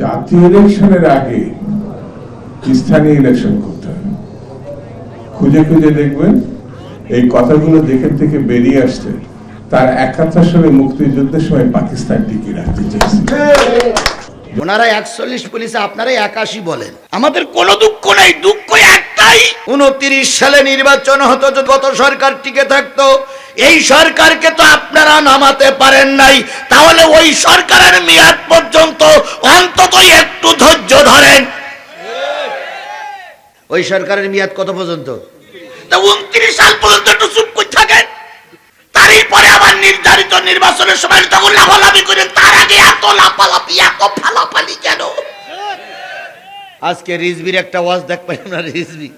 জাতীয় ইলেকশনের আগে স্থানীয় ইলেকশন করতে হবে খুঁজে খুঁজে দেখবেন, এই কথাগুলো যেখান থেকে বেরিয়ে আসছে, তার একাত্তর সালে মুক্তিযুদ্ধের সময় পাকিস্তান টিকে রাখতে চেয়েছে। ওনারা একচল্লিশ পুলিশে আপনারাই একাশি বলেন। আমাদের কোনো দুঃখ নেই, দুঃখ একটাই, উনত্রিশ সালে নির্বাচন হতো গত সরকার টিকে থাকতো এই সরকারকে তো আপনারা নামাতে পারেন নাই। তাহলে ওই সরকারের মেয়াদ পর্যন্ত অন্তত একটু ধৈর্য ধরেন। ওই সরকারের মেয়াদ কত পর্যন্ত? উনত্রিশ সাল পর্যন্ত একটু চুপ করে থাকেন। তারই পরে আবার নির্ধারিত নির্বাচনের সময় তখন লাফালাফি করেন তার আগে এত লাফালাফি এত ফালাফালি কেন? আজকে রিজবির একটা ওয়াজ দেখবেন না রিজবি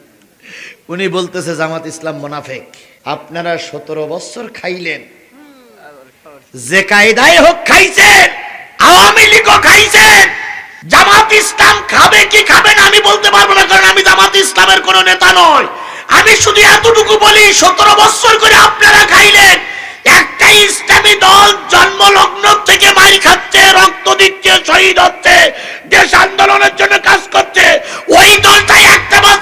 উনি বলতেছে, জামাত ইসলাম মোনাফেক, আপনারা সতেরো বছর খাইলেন। যে কায়দায় হোক খাইছেন, আওয়ামী লীগও খাইছেন। জামাত ইসলাম খাবে কি খাবে না আমি বলতে পারব না, কারণ আমি জামাত ইসলামের কোন নেতা নয় আমি শুধু এতটুকু বলি, সতেরো বছর করে আপনারা খাইলেন। একটা ইসলামী দল জন্মলগ্ন থেকে মারি খাচ্ছে, রক্ত দিচ্ছে, শহীদ হচ্ছে, দেশ আন্দোলনের জন্য কাজ করছে। ওই দলটা একটা বার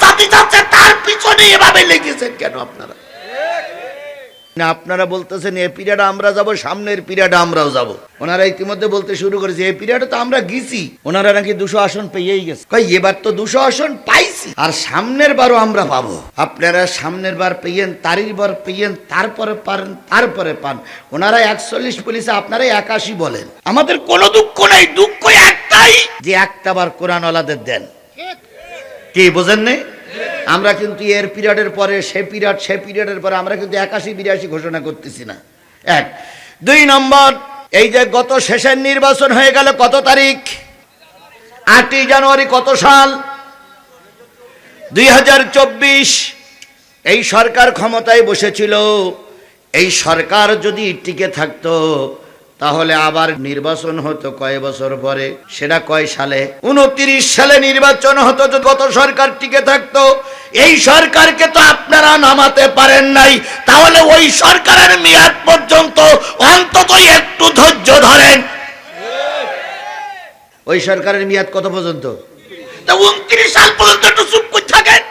এভাবে কেন আপনারা? না, আপনারা বলতেছেন এই পিরিয়ডে আমরা যাব, সামনের পিরিয়ডে আমরাও যাব। ওনারা ইতিমধ্যে বলতে শুরু করেছে এই পিরিয়ডে তো আমরা গেছি। ওনারা নাকি দুশো আসন পেয়েই গেছে। কই এবার তো দুশো আসন পাইছি, আর সামনের বারও আমরা পাবো। আপনারা সামনের বার পেয়েন, তারির বার পেয়েন, তারপরে পারেন, তারপরে পান। ওনারা একচল্লিশ পুলিশে আপনারাই একাশি বলেন। আমাদের কোনো দুঃখ নাই, দুঃখ একটাই, যে একটা বার কোরআন ওলাদের দেন। কি বোঝেন নেই? আমরা কিন্তু এর পিরিয়ডের পরে, সে পিরিয়ড, সে পিরিয়ডের পরে আমরা কিন্তু একাশি বিরাশি ঘোষণা করতেছি না। এক। দুই নম্বর, এই যে গত শেষের নির্বাচন হয়ে গেল কত তারিখ? আটই জানুয়ারি কত সাল? দুই হাজার চব্বিশ, এই সরকার ক্ষমতায় বসেছিল। এই সরকার যদি টিকে থাকতো তাহলে আবার নির্বাচন হতো কয় বছর পরে? সেটা কয় সালে? উনত্রিশ সালে নির্বাচন হতো গত সরকার টিকে থাকতো। এই সরকারকে তো আপনারা নামাতে পারেন নাই। তাহলে ওই সরকারের মেয়াদ পর্যন্ত অন্তত একটু ধৈর্য ধরেন। ওই সরকারের মেয়াদ কত পর্যন্ত? উনত্রিশ সাল পর্যন্ত একটু চুপ করে থাকেন।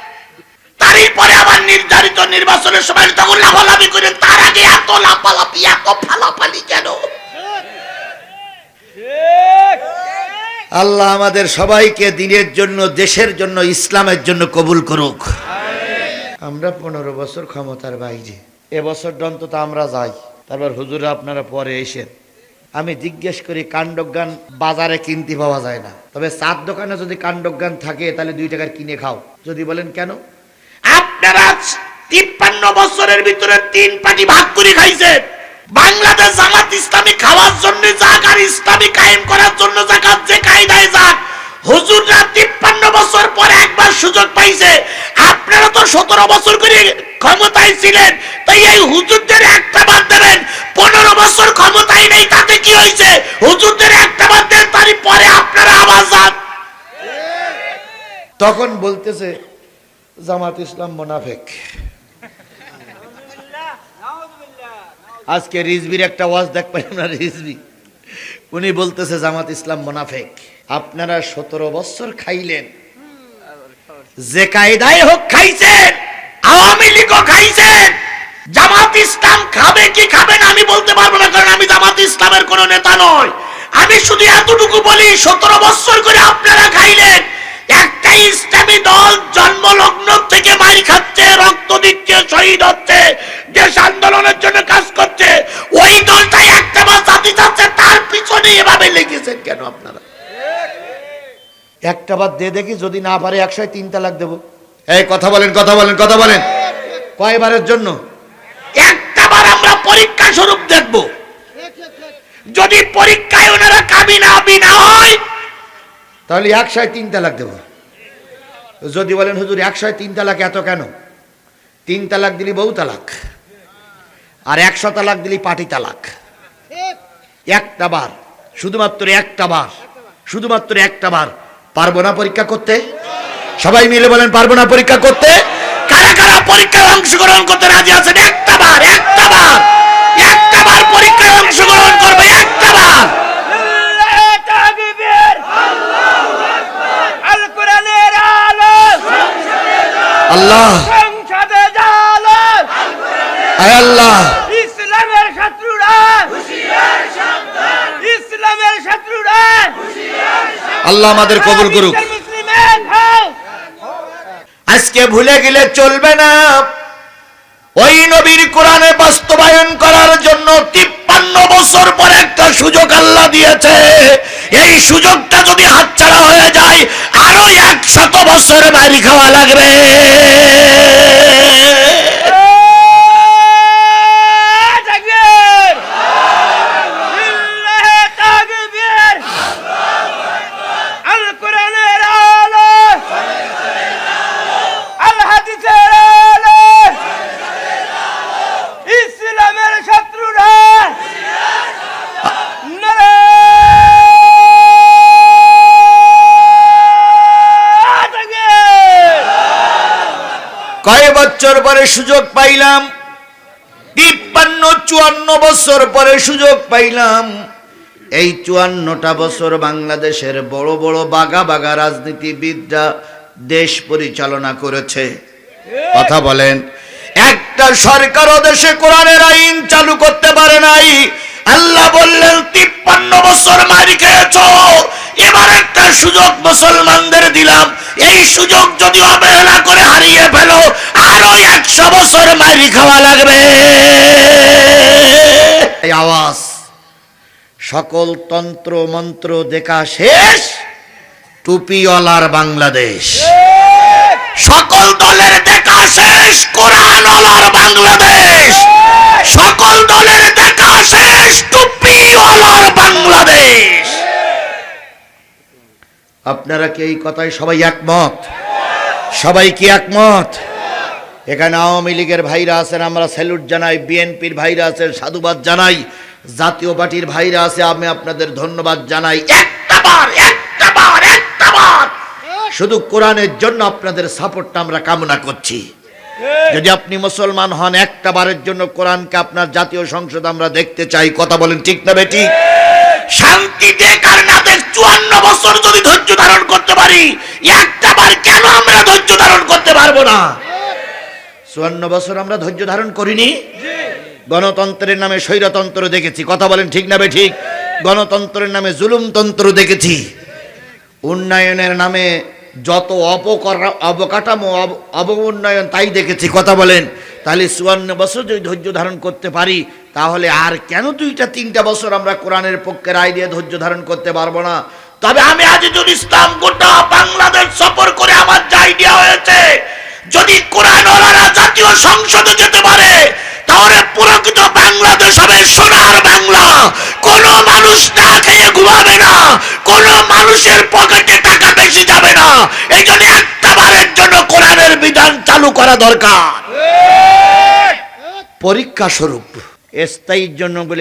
তারই পরে আবার নির্ধারিত নির্বাচনের সময় তখন লাফালাফি আল্লাহ আমাদের সবাইকে দিনের জন্য দেশের জন্য ইসলামের জন্য কবুল করুক। আমরা পনেরো বছর ক্ষমতার বাইরে। এবছর অন্তত আমরা যাই। তারপর হুজুরা আপনারা পরে এসেন আমি জিজ্ঞেস করি কাণ্ডজ্ঞান বাজারে কিনতে পাওয়া যায় না। তবে চার দোকানে যদি কাণ্ডজ্ঞান থাকে তাহলে দুই টাকার কিনে খাও। যদি বলেন কেন? আপনারা তিপ্পান্ন বছরের ভিতরে তিন পাটি ভাগ করে খাইছেন। বাংলাদেশ জামাত ইসলামী খাওয়ার জন্য আর ইসলামী কায়েম করার জন্য জাকাত যে কায়দায় যাক হুজুররা তিপ্পান্ন বছর পরে একবার সুযোগ পাইছে। আপনারা তো সতেরো বছর করে ক্ষমতায় ছিলেন তাই এই হুজুরদের একটা বাদ দেবেন পনেরো বছর ক্ষমতায় নেই তাতে কি হয়েছে? হুজুরদের একটা বাদ দেন তারই পরে আপনারা আবার যান। তখন বলতেছে জামাত ইসলাম মোনাফেক। আজকে রিজবির একটা ওয়াজ দেখবেন না রিজবি। উনি বলতেছে, জামাত ইসলাম মোনাফেক, আপনারা সতেরো বছর খাইলেন। যে কায়দায় হোক খাইছেন, আওয়ামী লীগও খাইছেন। জামাত ইসলাম খাবে কি খাবে না আমি বলতে পারব না, কারণ আমি জামাত ইসলামের কোন নেতা নয় আমি শুধু এতটুকু বলি, সতেরো বছর করে আপনারা খাইলেন একটা ইসলামী দল জন্মলগ্ন থেকে মারি খাচ্ছে রক্ত দিচ্ছে শহীদ হচ্ছে দেশ আন্দোলনের জন্য কাজ করছে। ওই দলটা একটা বার জাতি যাচ্ছে তার পিছনে এভাবে লেগেছেন কেন আপনারা? একটা বার দে দেখি যদি না পারে একশো তিন তালাক দেবো। এই কথা বলেন কথা বলেন কথা বলেন। কয়বারের জন্য? একটা বার আমরা পরীক্ষা স্বরূপ দেখব। যদি পরীক্ষায় ওনারা কাবিনা বিনা তাহলে একশো তিন তালাক দেবো। যদি বলেন, হুজুর একশো তিন তালাক এত কেন? তিন তালাক দিলি বউ তালাক, আর একশো তালাক দিলি পাটি তালাক। একটা বার, শুধুমাত্র একটা বার, শুধুমাত্র একটা বার পারব না পরীক্ষা করতে? সবাই মিলে বলেন, পারব না পরীক্ষা করতে? কারা কারা পরীক্ষায় অংশগ্রহণ করতে রাজি আছেন? একটা বার একটা বার একটা বার পরীক্ষায় অংশগ্রহণ করবে একটা বার তাকবীর আল্লাহ আল্লাহ। সংসদে জালাল আয় আল্লাহ। ইসলামের শত্রুরা। ইসলামের শত্রুরা। আল্লাহ আমাদের কবুল করুক। আজকে ভুলে গেলে চলবে না। ওই নবীর কোরআনে বাস্তবায়ন করার জন্য তিপ্পান্ন বছর পর একটা সুযোগ আল্লাহ দিয়েছে। এই সুযোগটা যদি হাতছাড়া হয়ে যায় আরও একশত বছর বাড়ি খাওয়া লাগবে। কয় বছর পরে সুযোগ পাইলাম? তিপ্পান্ন, চুয়ান্ন বছর পরে সুযোগ পাইলাম। এই চুয়ান্নটা বছর বাংলাদেশের বড় বড় বাগা বাগা রাজনীতিবিদরা দেশ পরিচালনা করেছে। কথা বলেন, একটা সরকারও দেশে কোরআনের আইন চালু করতে পারে নাই। আল্লাহ বললেন, তিপ্পান্ন বছর মারি খেয়েছ, এবার একটা সুযোগ মুসলমানদের দিলাম। এই সুযোগ যদি অবহেলা করে হারিয়ে ফেলো আরও একশো বছর মারি খাওয়া লাগবে। এই আওয়াজ। সকল তন্ত্র মন্ত্র দেখা শেষ। টুপিওয়ালার বাংলাদেশ। সকল দলের দেখা শেষ কোরআনওয়ালার আপনারা কি এই কথায় সবাই একমত? সবাই কি একমত? এখানে আওয়ামী লীগের ভাইরা আছেন, আমরা স্যালুট জানাই, বিএনপির ভাইরা আছেন, সাধুবাদ জানাই, জাতীয় পার্টির ভাইরা আছে, আমি আপনাদের ধন্যবাদ জানাই। শুধু কোরআনের জন্য আপনাদের সাপোর্টটা আমরা কামনা করছি। যদি আপনি মুসলমান হন, একটা বারের জন্য কোরআনকে আপনার জাতীয় সংসদ আমরা দেখতে চাই। কথা বলেন ঠিক না বেটি শান্তি দেখ আর না চুয়ান্ন বছর যদি ধৈর্য ধারণ করতে পারি, একটা বার কেন আমরা ধৈর্য ধারণ করতে পারব না? চুয়ান্ন বছর আমরা ধৈর্য ধারণ করিনি? গণতন্ত্রের নামে স্বৈরতন্ত্র দেখেছি। কথা বলেন ঠিক না ঠিক গণতন্ত্রের নামে জুলুমতন্ত্র দেখেছি। উন্নয়নের নামে যত অপকর অবকাঠামো অব- অব উন্নয়ন তাই দেখেছি। কথা বলেন। তাহলে চুয়ান্ন বছর যদি ধৈর্য ধারণ করতে পারি, তাহলে আর কেন দুইটা, তিনটা বছর আমরা কোরআনের পক্ষে রায় দিয়ে ধৈর্য ধারণ করতে পারব না? তবে আমি আজিজুল ইসলাম গোটা বাংলাদেশ সফর করে আমার যা আইডিয়া হয়েছে, যদি কোরআন জাতীয় সংসদে যেতে পারে, তাহলে প্রকৃত বাংলাদেশ হবে সোনার বাংলা। কোন মানুষ না খেয়ে ঘুমাবে না, কোন মানুষের পকেটে টাকা বেশি যাবে না। এই একটা বিধান চালু করা দরকার। পরীক্ষা স্বরূপ। স্থায়ীর জন্য বলে